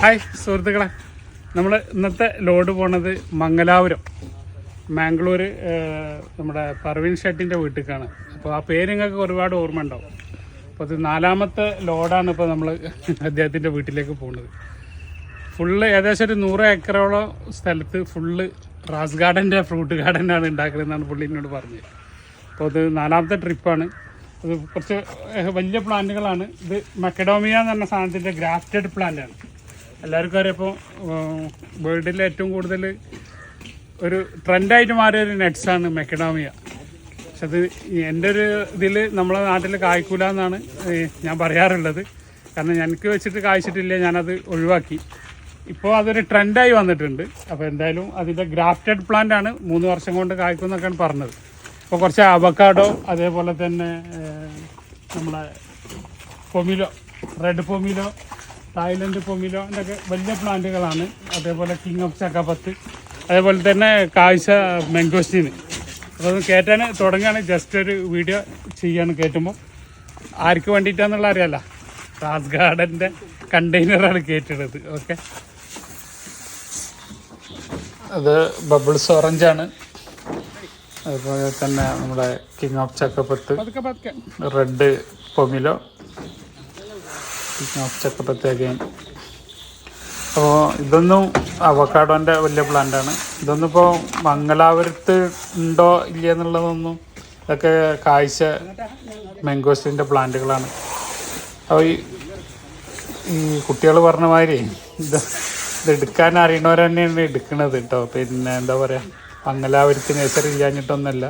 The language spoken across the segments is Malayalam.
ഹായ് സുഹൃത്തുക്കളെ. നമ്മൾ ഇന്നത്തെ ലോഡ് പോണത് മംഗലാപുരം മാംഗ്ലൂർ നമ്മുടെ പർവീൻ ഷെട്ടിന്റെ വീട്ടിലേക്കാണ്. അപ്പോൾ ആ പേര് നിങ്ങൾക്ക് ഒരുപാട് ഓർമ്മ ഉണ്ടാവും അപ്പോൾ അത് നാലാമത്തെ ലോഡാണ് ഇപ്പോൾ നമ്മൾ അദ്ദേഹത്തിന്റെ വീട്ടിലേക്ക് പോകുന്നത് ഫുള്ള് ഏകദേശം ഒരു നൂറ് ഏക്കറോളം സ്ഥലത്ത് ഫുള്ള് റാസ് ഗാർഡന്റെ ഫ്രൂട്ട് ഗാർഡനാണ് ഉണ്ടാക്കുന്നതെന്നാണ് പുള്ളി എന്നോട് പറഞ്ഞത്. അപ്പോൾ അത് നാലാമത്തെ ട്രിപ്പാണ്. അത് കുറച്ച് വലിയ പ്ലാന്റുകളാണ്. ഇത് മക്കഡോമിയ എന്ന് പറഞ്ഞ സാധനത്തിന്റെ ഗ്രാഫ്റ്റഡ് പ്ലാന്റാണ്. എല്ലാവർക്കും അറിയാം. വേൾഡിൽ ഏറ്റവും കൂടുതൽ ഒരു ട്രെൻഡായിട്ട് മാറിയ ഒരു നട്ട്സാണ് മെക്കഡാമിയ. പക്ഷെ അത് എന്റെ ഒരു ഇതിൽ നമ്മളെ നാട്ടിൽ കായ്ക്കൂല എന്നാണ് ഞാൻ പറയാറുള്ളത്. കാരണം എനിക്ക് വെച്ചിട്ട് കായ്ച്ചിട്ടില്ല ഞാനത് ഒഴിവാക്കി. ഇപ്പോൾ അതൊരു ട്രെൻഡായി വന്നിട്ടുണ്ട്. അപ്പോൾ എന്തായാലും അതിന്റെ ഗ്രാഫ്റ്റഡ് പ്ലാന്റ് ആണ് മൂന്ന് വർഷം കൊണ്ട് കായ്ക്കുമെന്നൊക്കെയാണ് പറഞ്ഞത്. അപ്പോൾ കുറച്ച് അവക്കാഡോ അതേപോലെ തന്നെ നമ്മളെ പൊമിലോ റെഡ് പൊമിലോ തായ്ലൻഡ് പൊമിലോ എന്നൊക്കെ വലിയ പ്ലാന്റുകളാണ്. അതേപോലെ കിങ് ഓഫ് ചക്കപ്പത്ത് അതേപോലെ തന്നെ കാഴ്ച മെങ്കോസ്റ്റീന് അപ്പോൾ അത് കയറ്റാൻ തുടങ്ങുകയാണ്. ജസ്റ്റ് ഒരു വീഡിയോ ചെയ്യാണ് കയറ്റുമ്പോൾ ആർക്ക് വേണ്ടിയിട്ടാന്നുള്ള അറിയാലോ റാസ് ഗാർഡന്റെ കണ്ടെയ്നറാണ് കയറ്റുന്നത് ഓക്കെ അത് ബബിൾസ് ഓറഞ്ചാണ് അതുപോലെ തന്നെ നമ്മുടെ king of ചക്കപ്പത്ത് red pomelo king of ചക്കപ്പത്ത് again അപ്പോൾ ഇതൊന്നും അവക്കാടോന്റെ വലിയ പ്ലാന്റാണ് ഇതൊന്നും ഇപ്പോൾ മംഗലാപുരത്ത് ഉണ്ടോ ഇല്ല എന്നുള്ളതൊന്നും ഇതൊക്കെ കാഴ്ച മെങ്കോസ്റ്റിന്റെ പ്ലാന്റുകളാണ് അപ്പോൾ ഈ ഈ കുട്ടികൾ പറഞ്ഞ മാതിരി ഇത് ഇതെടുക്കാൻ അറിയണവർ തന്നെയാണ് എടുക്കുന്നത് കേട്ടോ പിന്നെ എന്താ പറയുക മംഗലാപുരത്ത് നഴ്സറി ഇല്ലാഞ്ഞിട്ടൊന്നുമല്ല.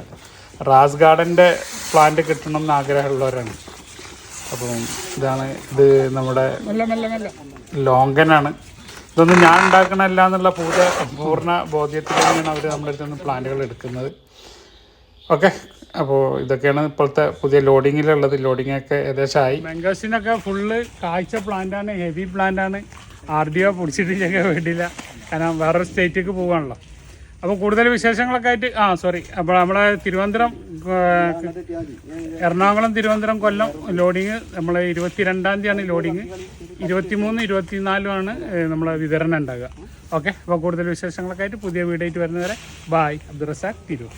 റാസ് ഗാർഡന്റെ പ്ലാന്റ് കിട്ടണം എന്ന് ആഗ്രഹമുള്ളവരാണ്. അപ്പം ഇതാണ് ഇത് നമ്മുടെ ലോങ്കനാണ്. ഇതൊന്നും ഞാൻ ഉണ്ടാക്കണമല്ല എന്നുള്ള പൂജ പൂർണ ബോധ്യത്തിൽ തന്നെയാണ് അവർ നമ്മുടെ അടുത്ത് നിന്ന് പ്ലാന്റുകൾ എടുക്കുന്നത്. ഓക്കെ അപ്പോൾ ഇതൊക്കെയാണ് ഇപ്പോഴത്തെ പുതിയ ലോഡിങ്ങിലുള്ളത്. ലോഡിംഗ് ഒക്കെ ഏകദേശം ആയി മാംഗോസിനൊക്കെ ഫുള്ള് കാഴ്ച പ്ലാന്റാണ് ഹെവി പ്ലാന്റാണ്. ആർ ഡി ഒ പിടിച്ചിട്ടില്ലെങ്കിൽ വേണ്ടിയില്ല. കാരണം വേറൊരു സ്റ്റേറ്റിലേക്ക് പോവുകയാണല്ലോ അപ്പോൾ കൂടുതൽ വിശേഷങ്ങളൊക്കെ ആയിട്ട് ആ സോറി അപ്പോൾ നമ്മളെ തിരുവനന്തപുരം എറണാകുളം തിരുവനന്തപുരം കൊല്ലം ലോഡിങ് നമ്മൾ ഇരുപത്തിരണ്ടാം തീയതിയാണ് ലോഡിങ്. ഇരുപത്തിമൂന്ന് ഇരുപത്തിനാലുമാണ് നമ്മൾ വിതരണം ഉണ്ടാകുക ഓക്കെ? അപ്പോൾ കൂടുതൽ വിശേഷങ്ങളൊക്കെ ആയിട്ട് പുതിയ വീഡിയോ ആയിട്ട് വരുന്നവരെ ബായ് അബ്ദുറസാഖ് തിരൂർ.